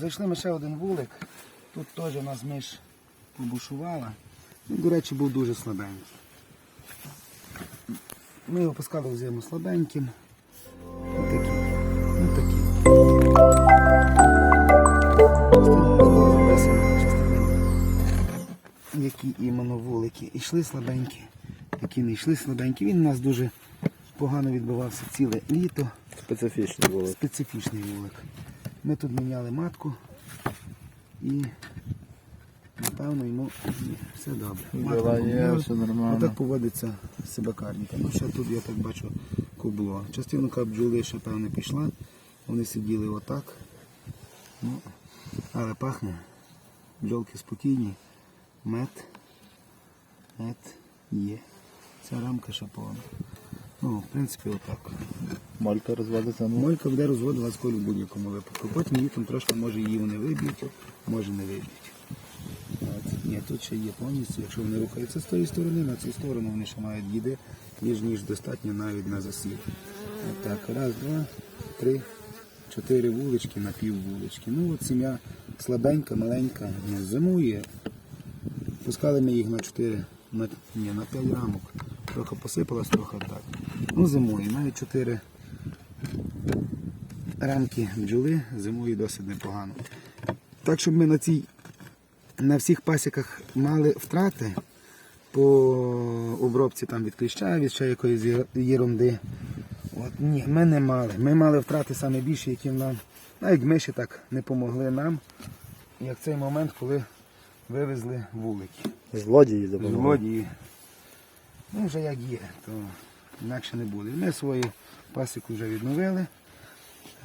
Зайшли ми ще один вулик. Тут теж у нас миш побушувала. Він, до речі, був дуже слабенький. Ми його пускали в зиму слабеньким. Отакі. Отакі. Які іменно вулики. Ішли слабенькі, такі не йшли слабенькі. Він у нас дуже погано відбивався ціле літо. Специфічний було. Специфічний вулик. Ми тут міняли матку і напевно йому все добре. Матку Дела є, все нормально. Отак поводиться собакарніка. Ну ще тут я так бачу кубло. Частинка бджоли ще певне пішла. Вони сиділи отак. Ну, але пахне. Бджолки спокійні. Мед. Мед є. Ця рамка ще повна. Ну, в принципі, отак. Малька розводиться. Ну, Молька буде розводилась колі в будь-якому випадку. Потім літом трошки може її вони виб'ють, може не виб'ють. Ні, тут ще є повністю, якщо вони рухаються з тої сторони, на цю сторону вони ще мають їди, ніж ніж достатньо навіть на засів. Так, раз, два, три, чотири вулички на пів вулички. Ну от сім'я слабенька, маленька, зимує. Пускали ми їх на 4, на, ні, на 5 рамок. Трохи посипалось, трохи так. Ну, зимує, навіть 4 рамки бджоли зимує досить непогано. Так, щоб ми на цій, на всіх пасіках мали втрати по обробці там від кліща, від ще якоїсь єрунди. От, ні, ми не мали. Ми мали втрати саме більші, які нам, навіть миші так не помогли нам, як цей момент, коли вивезли вулики. злодії допомогли. Злодії. Ну, вже як є, то інакше не буде. Ми свою пасіку вже відновили.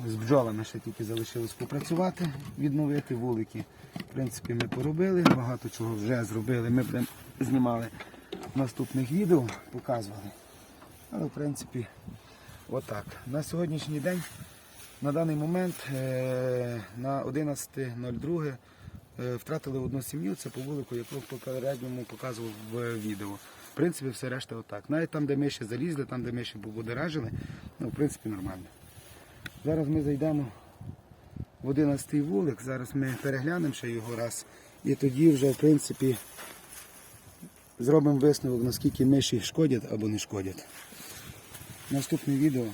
З бджолами ще тільки залишилось попрацювати, відновити вулики. В принципі, ми поробили, багато чого вже зробили. Ми знімали наступних відео, показували. Але в принципі, отак. На сьогоднішній день, на даний момент, е, на 11.02 е, втратили одну сім'ю, це по вулику, яку попередньому показував в відео. В принципі, все решта отак. Навіть там, де ми ще залізли, там, де ми ще побудеражили, ну, в принципі, нормально. Зараз ми зайдемо в 11-й вулик, зараз ми переглянемо ще його раз. І тоді вже, в принципі, зробимо висновок, наскільки миші шкодять або не шкодять. Наступне відео